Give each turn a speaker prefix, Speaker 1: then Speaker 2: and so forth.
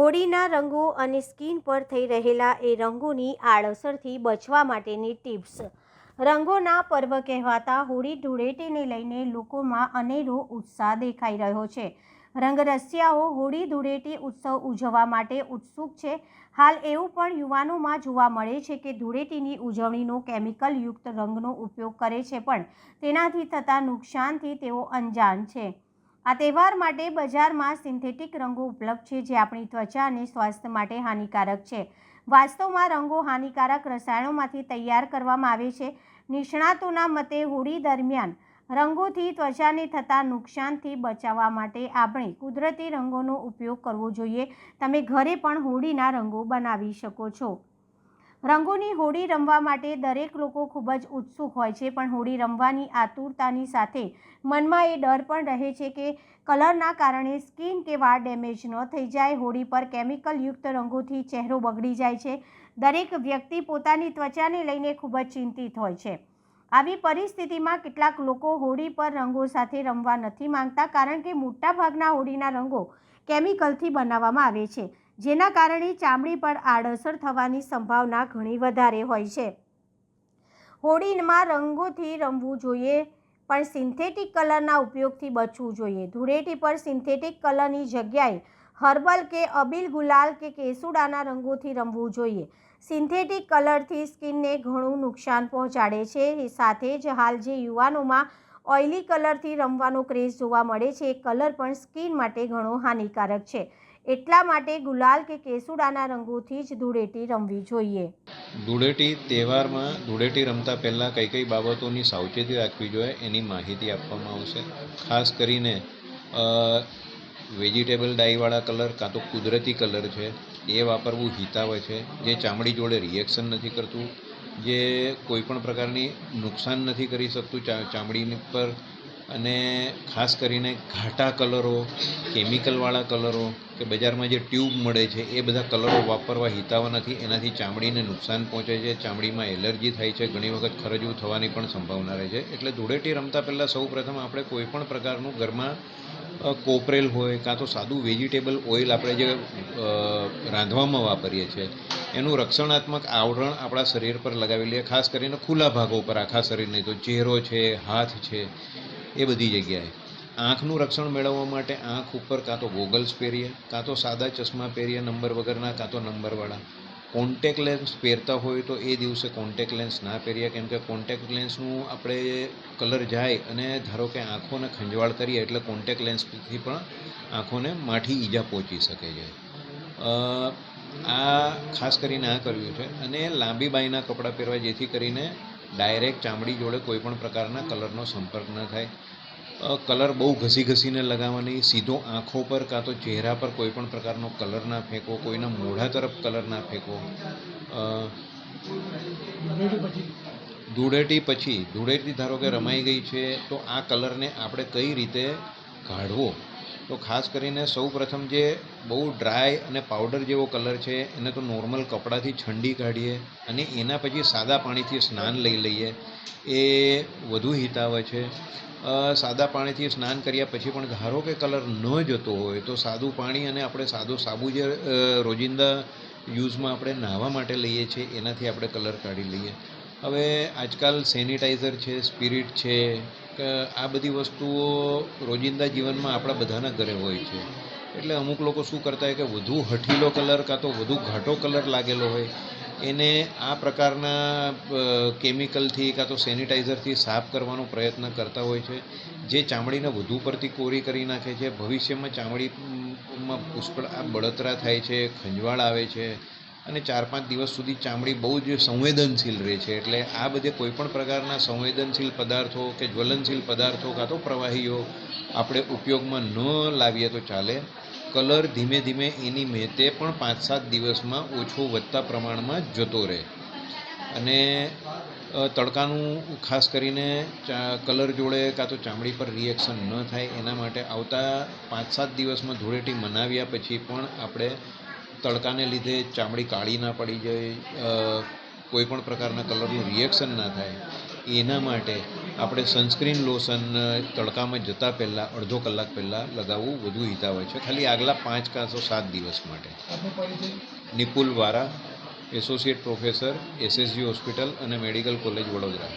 Speaker 1: હોળીના રંગો અને સ્કિન પર થઈ રહેલા એ રંગોની આડઅસરથી બચવા માટેની ટિપ્સ. રંગોના પર્વ કહેવાતા હોળી ધૂળેટીને લઈને લોકોમાં અનેરો ઉત્સાહ દેખાઈ રહ્યો છે. રંગરસિયાઓ હોળી ધૂળેટી ઉત્સવ ઉજવવા માટે ઉત્સુક છે. હાલ એવું પણ યુવાનોમાં જોવા મળે છે કે ધૂળેટીની ઉજવણીનો કેમિકલયુક્ત રંગનો ઉપયોગ કરે છે પણ તેનાથી થતા નુકસાનથી તેઓ અંજાન છે. આ તહેવાર માટે બજારમાં સિન્થેટિક રંગો ઉપલબ્ધ છે, જે આપણી ત્વચા અને સ્વાસ્થ્ય માટે હાનિકારક છે. વાસ્તવમાં રંગો હાનિકારક રસાયણોમાંથી તૈયાર કરવામાં આવે છે. નિષ્ણાતોના મતે, હોળી દરમિયાન રંગોથી ત્વચાને થતા નુકસાનથી બચાવવા માટે આપણે કુદરતી રંગોનો ઉપયોગ કરવો જોઈએ. તમે ઘરે પણ હોળીના રંગો બનાવી શકો છો. રંગોની હોળી રમવા માટે દરેક લોકો ખૂબ જ ઉત્સુક હોય છે, પણ હોળી રમવાની આતુરતાની સાથે મનમાં એ ડર પણ રહે છે કે કલરના કારણે સ્કિન કે વાળ ડેમેજ ન થઈ જાય. હોળી પર કેમિકલયુક્ત રંગોથી ચહેરો બગડી જાય છે. દરેક વ્યક્તિ પોતાની ત્વચાને લઈને ખૂબ જ ચિંતિત હોય છે. આવી પરિસ્થિતિમાં કેટલાક લોકો હોળી પર રંગો સાથે રમવા નથી માંગતા, કારણ કે મોટાભાગના હોળીના રંગો કેમિકલથી બનાવવામાં આવે છે. જેના કારણે ચામડી પર આડઅસર થવાની સંભાવના ઘણી વધારે હોય છે. હોળીમાં રંગોથી રમવું જોઈએ, પણ સિન્થેટિક કલરના ઉપયોગથી બચવું જોઈએ. ધૂળેટી પર સિન્થેટિક કલરની જગ્યાએ હર્બલ કે અબીલ ગુલાલ કે કેસુડાના રંગોથી રમવું જોઈએ. સિન્થેટિક કલરથી સ્કિનને ઘણું નુકસાન પહોંચાડે છે. સાથે જ હાલ જે યુવાનોમાં ઓઇલી કલરથી રમવાનો ક્રેઝ જોવા મળે છે, એ કલર પણ સ્કિન માટે ઘણો હાનિકારક છે. એટલા માટે ગુલાલ કે કેસુડાના રંગોથી જ ધૂળેટી રમવી જોઈએ.
Speaker 2: ધૂળેટી તહેવારમાં ધૂળેટી રમતા પહેલાં કઈ કઈ બાબતોની સાવચેતી રાખવી જોઈએ એની માહિતી આપવામાં આવશે. ખાસ કરીને વેજીટેબલ ડાઈવાળા કલર કાં તો કુદરતી કલર છે, એ વાપરવું હિતાવ છે. જે ચામડી જોડે રિએક્શન નથી કરતું, જે કોઈપણ પ્રકારની નુકસાન નથી કરી શકતું ચા, ચામડીની પર અને ખાસ કરીને ઘાટા કલરો, કેમિકલવાળા કલરો કે બજારમાં જે ટ્યુબ મળે છે, એ બધા કલરો વાપરવા હિતાવા નથી. એનાથી ચામડીને નુકસાન પહોંચે છે. ચામડીમાં એલર્જી થાય છે. ઘણી વખત ખરજવું થવાની પણ સંભાવના રહે છે. એટલે ધૂળેટી રમતા પહેલાં સૌપ્રથમ આપણે કોઈપણ પ્રકારનું ઘરમાં કોપરેલ હોય કાં તો સાદું વેજીટેબલ ઓઇલ આપણે જે રાંધવામાં વાપરીએ છીએ, એનું રક્ષણાત્મક આવરણ આપણા શરીર પર લગાવી લઈએ. ખાસ કરીને ખુલ્લા ભાગો પર, આખા શરીરની. તો ચહેરો છે, હાથ છે એ બધી જગ્યાએ. આંખનું રક્ષણ મેળવવા માટે આંખ ઉપર કાં તો ગોગલ્સ પહેરીએ, કાં તો સાદા ચશ્મા પહેરીએ નંબર વગરના, કાં તો નંબરવાળા. કોન્ટેક લેન્સ પહેરતા હોય તો એ દિવસે કોન્ટેક લેન્સ ના પહેરીએ. કેમ કે કોન્ટેક લેન્સનું આપણે કલર જાય અને ધારો કે આંખોને ખંજવાળ કરીએ એટલે કોન્ટેક લેન્સથી પણ આંખોને માઠી ઈજા પહોંચી શકે છે. આ ખાસ કરીને આ કર્યું છે. અને લાંબી બાયના કપડાં પહેરવા જેથી કરીને ડાયરેક્ટ ચામડી જોડે કોઈ પણ પ્રકારના કલરનો સંપર્ક ન થાય. કલર બહુ ઘસી ઘસીને લગાવવાની, સીધો આંખો પર કાં તો ચહેરા પર કોઈ પણ પ્રકારનો કલર ના ફેંકો, કોઈના મોઢા તરફ કલર ના ફેંકો. ધૂળેટી પછી, ધૂળેટી ધારો કે રમાઈ ગઈ છે, તો આ કલરને આપણે કઈ રીતે કાઢવો? તો ખાસ કરીને સૌ પ્રથમ જે બહુ ડ્રાય અને પાવડર જેવો કલર છે, એને તો નોર્મલ કપડાથી છંડી કાઢીએ અને એના પછી સાદા પાણીથી સ્નાન લઈ લઈએ. એ વધુ હિતાવહ છે. સાદા પાણીથી સ્નાન કર્યા પછી પણ ધારો કે કલર ન જતો હોય, તો સાદું પાણી અને આપણે સાદું સાબુ જે રોજિંદા યુઝમાં આપણે નાહવા માટે લઈએ છીએ, એનાથી આપણે કલર કાઢી લઈએ. હવે આજકાલ સેનિટાઈઝર છે સ્પિરિટ છે આ બધી વસ્તુઓ રોજિંદા જીવનમાં આપણા બધાના ઘરે હોય છે. એટલે અમુક લોકો શું કરતા હોય કે વધુ હઠીલો કલર કાં તો વધુ ઘાટો કલર લાગેલો હોય. એને આ પ્રકારના કેમિકલથી કાં તો સેનિટાઈઝરથી સાફ કરવાનો પ્રયત્ન કરતા હોય છે. જે ચામડીને વધુ પડતી કોરી કરી નાખે છે. ભવિષ્યમાં ચામડીમાં પુષ્કળ આ બળતરા થાય છે, ખંજવાળ આવે છે. અને ચાર પાંચ દિવસ સુધી ચામડી બહુ જ સંવેદનશીલ રહે છે. એટલે આ બધે કોઈપણ પ્રકારના સંવેદનશીલ પદાર્થો કે જ્વલનશીલ પદાર્થો કાં તો પ્રવાહીઓ આપણે ઉપયોગમાં ન લાવીએ તો ચાલે. કલર ધીમે ધીમે એની મહેતે પણ પાંચ સાત દિવસમાં ઓછો વધતા પ્રમાણમાં જતો રહે. અને તડકાનું ખાસ કરીને કલર જોડે કાં તો ચામડી પર રિએક્શન ન થાય એના માટે આવતા પાંચ સાત દિવસમાં ધૂળેટી મનાવ્યા પછી પણ આપણે તડકાને લીધે ચામડી કાળી ના પડી જાય કોઈ પણ પ્રકારના કલરનું રિએક્શન ના થાય, એના માટે આપણે સનસ્ક્રીન લોશન તડકામાં જતાં પહેલાં, અડધો કલાક પહેલાં લગાવવું વધુ હિતાવહ છે. ખાલી આગલા પાંચ કાં સાત દિવસ માટે. Nipul Vara associate professor SSG hospital અને મેડિકલ કોલેજ વડોદરા.